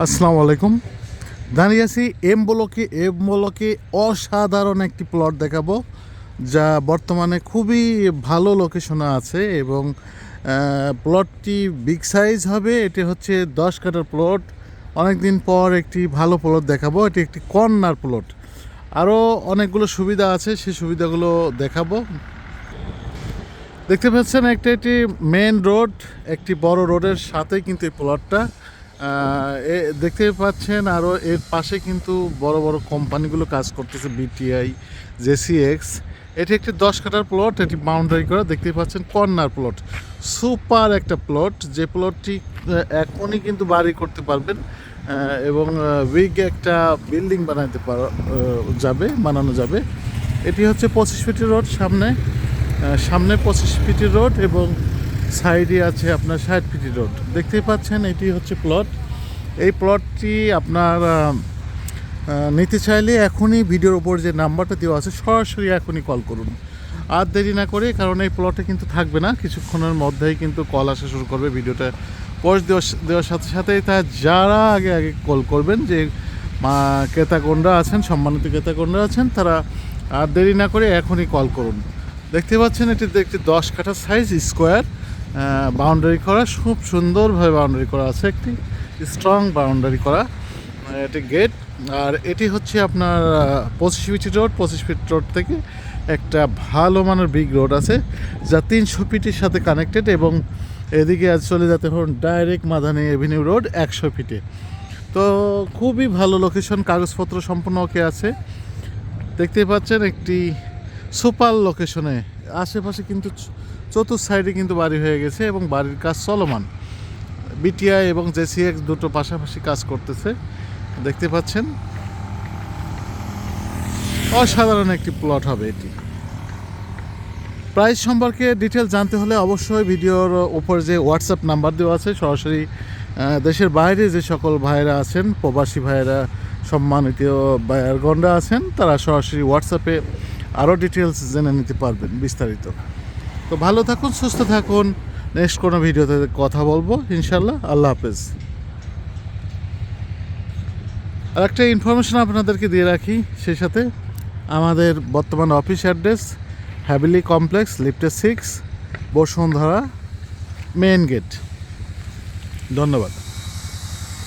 আসসালামু আলাইকুম। দাঁড়িয়ে আছি এম ব্লকে এম ব্লকে অসাধারণ একটি প্লট দেখাবো, যা বর্তমানে খুবই ভালো লোকেশনে আছে এবং প্লটটি বিগ সাইজ হবে, এটি হচ্ছে দশ কাটার প্লট অনেক দিন পর একটি ভালো প্লট দেখাবো, এটি একটি কর্নার প্লট আরও অনেকগুলো সুবিধা আছে, সেই সুবিধাগুলো দেখাবো। দেখতে পাচ্ছেন, একটা একটি মেন রোড একটি বড় রোডের সাথে কিন্তু এই প্লটটা দেখতে পাচ্ছেন আরও এর পাশে কিন্তু বড় বড় কোম্পানিগুলো কাজ করতেছে বিটিআই জেসিএক্স এটি একটি দশ কাটার প্লট এটি বাউন্ডারি করা। দেখতে পাচ্ছেন কর্নার প্লট সুপার একটা প্লট যে প্লটটি এখনই কিন্তু বাড়ি করতে পারবেন এবং উইগ একটা বিল্ডিং বানাতে পারা যাবে, বানানো যাবে। এটি হচ্ছে পঁচিশ ফিটের রোড সামনে সামনে পঁচিশ ফিটের রোড এবং সাইডে আছে আপনার ষাট ফিটের রোড দেখতেই পাচ্ছেন, এটি হচ্ছে প্লট এই প্লটটি আপনার নিতে চাইলে এখনই ভিডিওর ওপর যে নাম্বারটা দেওয়া আছে, সরাসরি এখনই কল করুন। আর দেরি না করে, কারণ এই প্লটে কিন্তু থাকবে না, কিছুক্ষণের মধ্যেই কিন্তু কল আসা শুরু করবে, ভিডিওটা পোস্ট দেওয়ার দেওয়ার সাথে সাথেই। তা যারা আগে আগে কল করবেন, যে ক্রেতাগণরা আছেন, সম্মানিত ক্রেতাগণরা আছেন, তারা আর দেরি না করে এখনই কল করুন। দেখতে পাচ্ছেন এটি একটি দশ কাঠা সাইজ স্কোয়ার বাউন্ডারি করা খুব সুন্দরভাবে বাউন্ডারি করা আছে একটি স্ট্রং বাউন্ডারি করা আহ, এটি গেট আর এটি হচ্ছে আপনার পঁচিশ ফিট রোড পঁচিশ ফিট রোড থেকে একটা ভালো মানের বিগ রোড আছে যা তিনশো ফিটের সাথে কানেক্টেড এবং এদিকে আজ চলে যেতে হন ডাইরেক্ট মাদানি এভিনিউ রোড একশো ফিটে তো খুবই ভালো লোকেশন কাগজপত্র সম্পূর্ণ ওকে আছে। দেখতেই পাচ্ছেন একটি সুপার লোকেশনে আশেপাশে কিন্তু চ- চতুর সাইডে কিন্তু বাড়ি হয়ে গেছে এবং বাড়ির কাজ চলমান। বিটিআই এবং জেসিএক্স দুটো পাশাপাশি কাজ করতেছে। দেখতে পাচ্ছেন? অসাধারণ একটি প্লট হবে এটি। প্রাইস সম্পর্কে ডিটেল জানতে হলে অবশ্যই ভিডিওর ওপর যে হোয়াটসঅ্যাপ নাম্বার দেওয়া আছে, সরাসরি দেশের বাইরে যে সকল ভাইয়েরা আছেন, প্রবাসী ভাইয়েরা, সম্মানিত ভাইয়ারগণরা আছেন, তারা সরাসরি হোয়াটসঅ্যাপে আরও ডিটেলস জেনে নিতে পারবেন বিস্তারিত। তো ভালো থাকুন, সুস্থ থাকুন। নেক্সট কোনো ভিডিওতে কথা বলব ইনশাল্লাহ আল্লাহ হাফেজ। আর একটা ইনফরমেশন আপনাদেরকে দিয়ে রাখি, সেই সাথে আমাদের বর্তমান অফিস অ্যাড্রেস হ্যাবিলি কমপ্লেক্স লিফটে সিক্স বসুন্ধরা মেন গেট ধন্যবাদ।